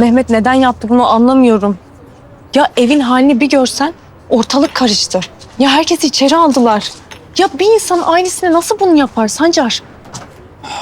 Mehmet neden yaptı bunu anlamıyorum. Ya evin halini bir görsen ortalık karıştı. Ya herkesi içeri aldılar. Ya bir insan ailesine nasıl bunu yapar Sancar?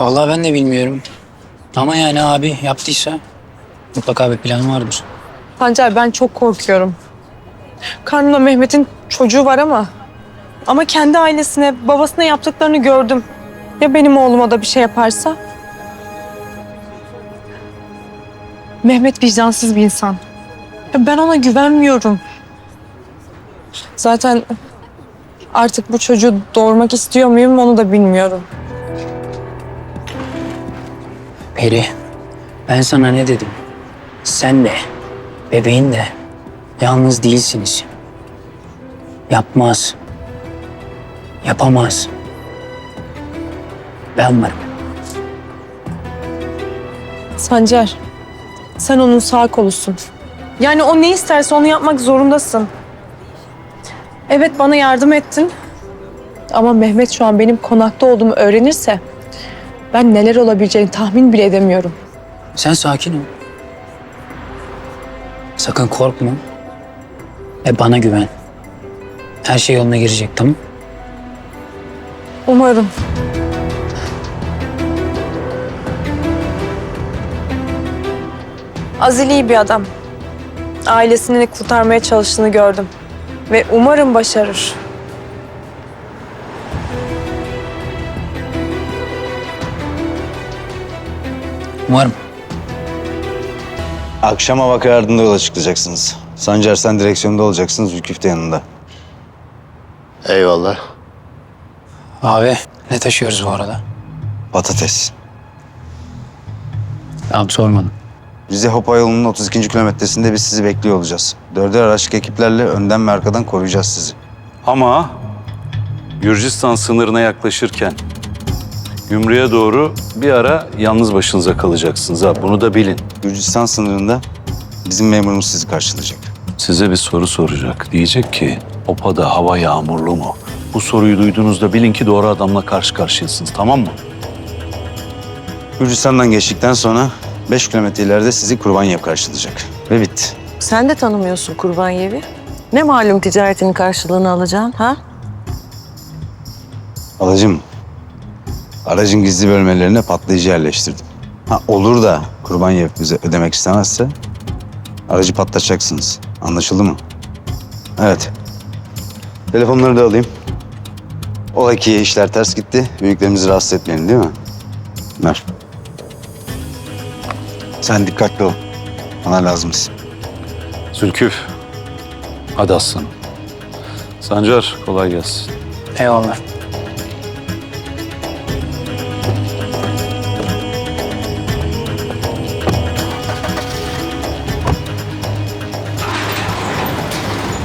Vallahi ben de bilmiyorum. Ama yani abi yaptıysa mutlaka bir planı vardır. Sancar ben çok korkuyorum. Karnımda Mehmet'in çocuğu var ama... Ama kendi ailesine, babasına yaptıklarını gördüm. Ya benim oğluma da bir şey yaparsa? Mehmet vicdansız bir insan. Ya ben ona güvenmiyorum. Zaten artık bu çocuğu doğurmak istiyor muyum onu da bilmiyorum. Peri, ben sana ne dedim? Sen de, bebeğin de yalnız değilsiniz. Yapmaz. Yapamaz. Ben varım. Sancar, sen onun sağ kolusun. Yani o ne isterse onu yapmak zorundasın. Evet bana yardım ettin. Ama Mehmet şu an benim konakta olduğumu öğrenirse... ...ben neler olabileceğini tahmin bile edemiyorum. Sen sakin ol. Sakın korkma. Ve bana güven. Her şey yoluna girecek tamam Umarım. Azil iyi bir adam. Ailesini kurtarmaya çalıştığını gördüm. Ve umarım başarır. Umarım. Akşam hava karardığında yola çıkacaksınız. Sancar sen direksiyonda olacaksınız, Zülküf de yanında. Eyvallah. Abi ne taşıyoruz bu arada? Patates. Tamam sormadım. Rize Hopa yolunun 32. kilometresinde biz sizi bekliyor olacağız. Dörder araçlık ekiplerle önden ve arkadan koruyacağız sizi. Ama Gürcistan sınırına yaklaşırken Gümrüğe doğru bir ara yalnız başınıza kalacaksınız ha. Bunu da bilin. Gürcistan sınırında bizim memurumuz sizi karşılayacak. Size bir soru soracak. Diyecek ki Opa'da hava yağmurlu mu? Bu soruyu duyduğunuzda bilin ki doğru adamla karşı karşıyasınız tamam mı? Gürcistan'dan geçtikten sonra 5 kilometre ileride sizi Kurbanyev karşılayacak. Ve bitti. Sen de tanımıyorsun Kurbanyevi. Ne malum ticaretinin karşılığını alacaksın ha? Alacım, aracın gizli bölmelerine patlayıcı yerleştirdim. Ha, olur da Kurbanyev bize ödemek istemezse aracı patlatacaksınız. Anlaşıldı mı? Evet. Telefonları da alayım. O ikiye işler ters gitti. Büyüklerimizi rahatsız etmeyelim değil mi? Ver. Sen dikkatli ol. Bana lazımsın. Zülküf. Hadi aslanım. Sancar kolay gelsin. Eyvallah.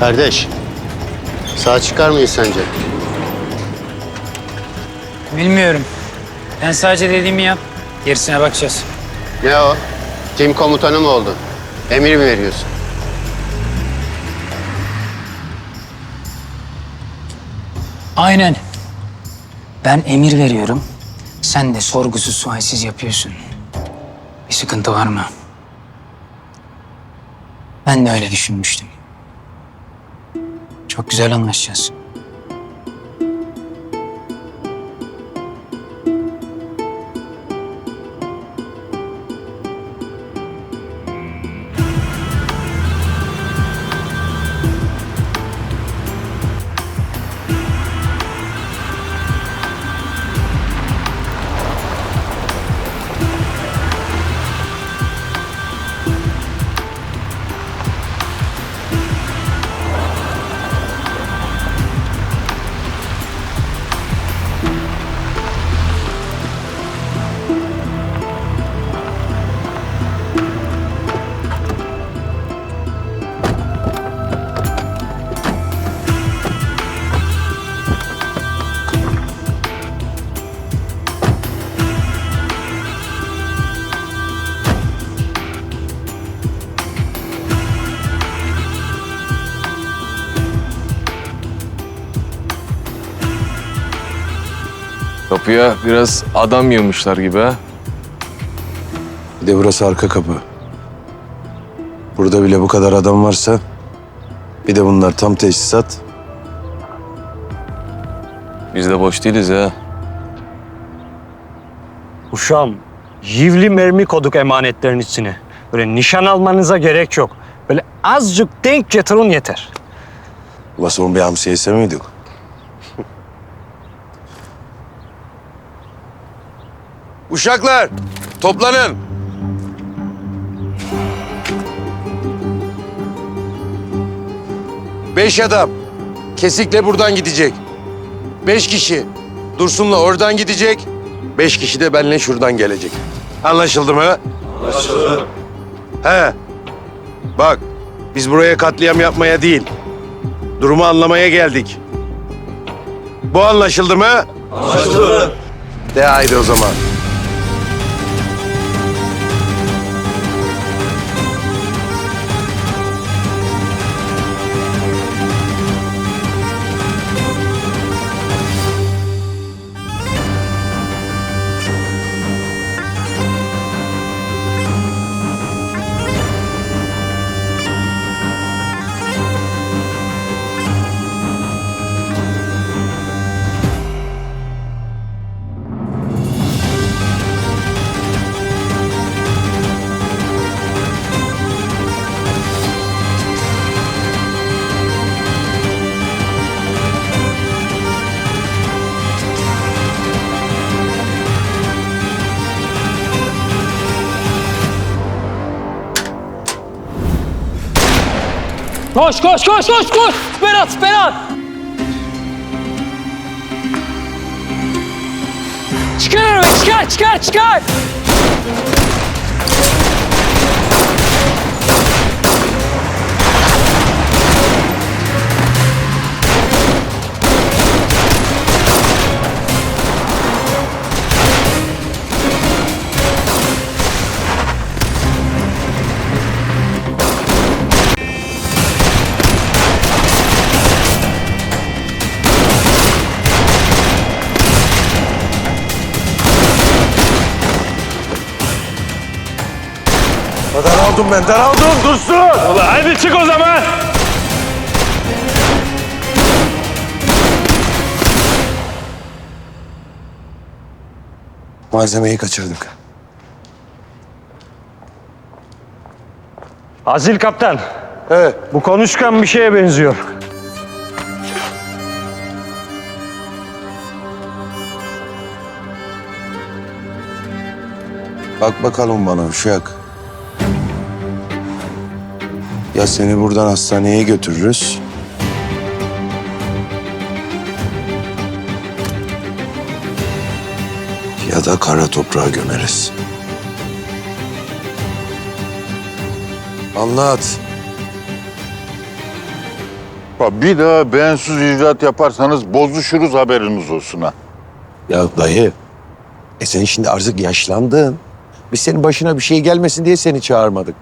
Kardeş, sağ çıkar mıyız sence? Bilmiyorum. Ben sadece dediğimi yap. Gerisine bakacağız. Ne o? Tim komutanı mı oldun? Emir mi veriyorsun? Aynen. Ben emir veriyorum. Sen de sorgusuz sualsiz yapıyorsun. Bir sıkıntı var mı? Ben de öyle düşünmüştüm. Çok güzel anlaşacağız. Kapıya biraz adam yığmışlar gibi ha. Bir de burası arka kapı. Burada bile bu kadar adam varsa bir de bunlar tam teçhizat. Biz de boş değiliz ya. Uşağım, yivli mermi koduk emanetlerin içine. Böyle nişan almanıza gerek yok. Böyle azıcık denk getirin yeter. Ula son bir hamsi yese miydik? Uşaklar toplanın. Beş adam kesikle buradan gidecek. Beş kişi Dursun'la oradan gidecek. Beş kişi de benimle şuradan gelecek. Anlaşıldı mı? Anlaşıldı. He. Bak biz buraya katliam yapmaya değil, durumu anlamaya geldik. Bu anlaşıldı mı? Anlaşıldı. De haydi o zaman. Koş, koş, koş, koş, koş! Berat, Berat! Çıkar arabayı, çıkar, çıkar, çıkar! Daraldım ben, daraldım. Dursun! Ulan hadi çık o zaman! Malzemeyi kaçırdık. Azil kaptan, He, bu konuşkan bir şeye benziyor. bak bakalım bana uşak. Ya seni buradan hastaneye götürürüz. Ya da kara toprağa gömeriz. Anlat. Bak bir daha bensiz icraat yaparsanız bozuşuruz haberiniz olsun ha. Ya dayı, e sen şimdi artık yaşlandın. Biz senin başına bir şey gelmesin diye seni çağırmadık.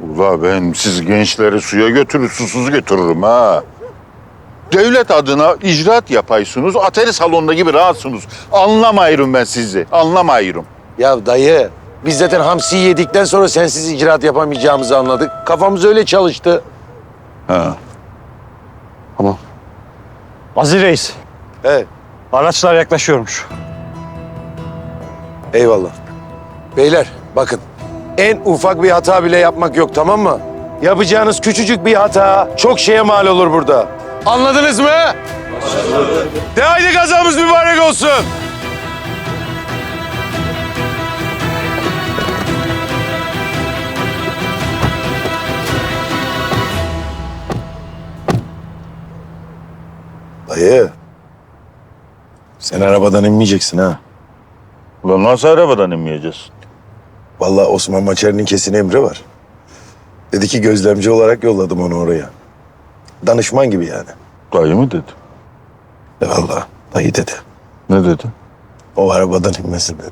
Ula ben siz gençleri suya götürür, susuz götürürüm ha. Devlet adına icraat yapaysınız, atari salonunda gibi rahatsınız. Anlamayırım ben sizi, anlamayırım. Ya dayı, biz zaten hamsi yedikten sonra sensiz icraat yapamayacağımızı anladık. Kafamız öyle çalıştı. Ha. Tamam. Azil reis, He, araçlar yaklaşıyormuş. eyvallah. Beyler bakın, en ufak bir hata bile yapmak yok tamam mı? Yapacağınız küçücük bir hata çok şeye mal olur burada. Anladınız mı? Anladık. De haydi kazamız mübarek olsun. Dayı. Sen arabadan inmeyeceksin ha. Ulan nasıl arabadan inmeyeceğiz? Vallahi Osman Maçer'in kesin emri var. Dedi ki gözlemci olarak yolladım onu oraya. Danışman gibi yani. Dayı mı dedi? E vallahi dayı dedi. Ne dedi? O arabadan inmesin dedi.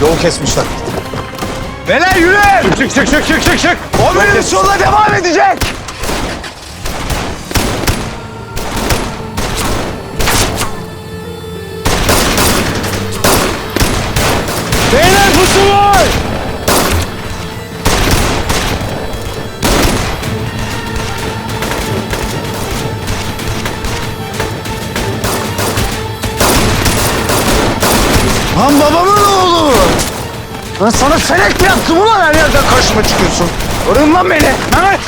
Yol kesmişler. Beyler yürü! Çık çık çık çık çık çık! Operasyon yoluna devam edecek! Beyler pusu var! Lan babamın oğlu! Ben sana selek yaptım ulan her yerden karşıma çıkıyorsun? Arın lan beni! Mehmet!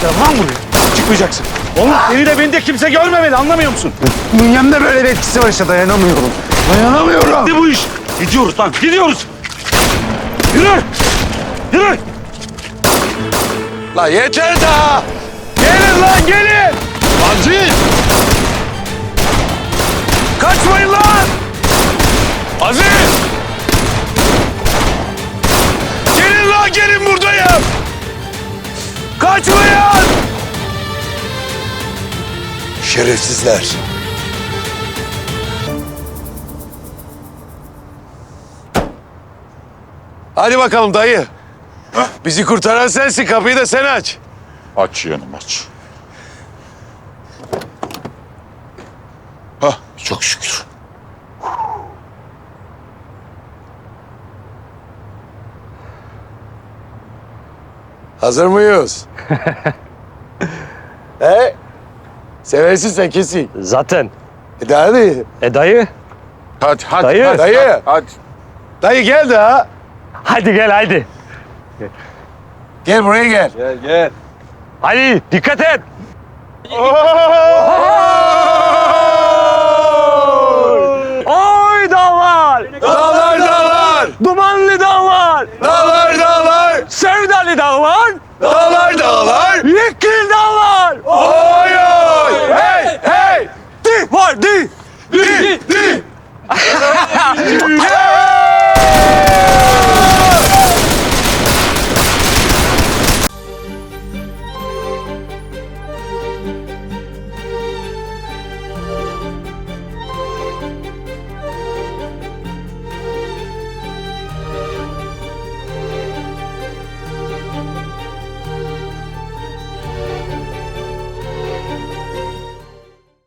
Gel lan buraya. Çıkmayacaksın. Oğlum seni de beni de kimse görmemeli anlamıyor musun? Bünyemde böyle bir etkisi var işte dayanamıyorum. Dayanamıyorum. Ne bu iş? Gidiyoruz lan gidiyoruz. Yürü! Yürü! La yeter daha! Gelin lan gelin! Aziz! Kaçmayın lan! Aziz! Gelin lan gelin buradayım! Kaçmayın! Şerefsizler. Hadi bakalım dayı. Bizi kurtaran sensin. Kapıyı da sen aç. Aç yanım aç. Hah çok şükür. Hazır mıyız? He? Seversin sen kesin. Zaten. E hadi. E dayı? Hadi hadi. Dayı. hadi, Dayı. Hadi, hadi. Dayı gel daha. Hadi gel haydi. Gel buraya gel. Hadi dikkat et. Oy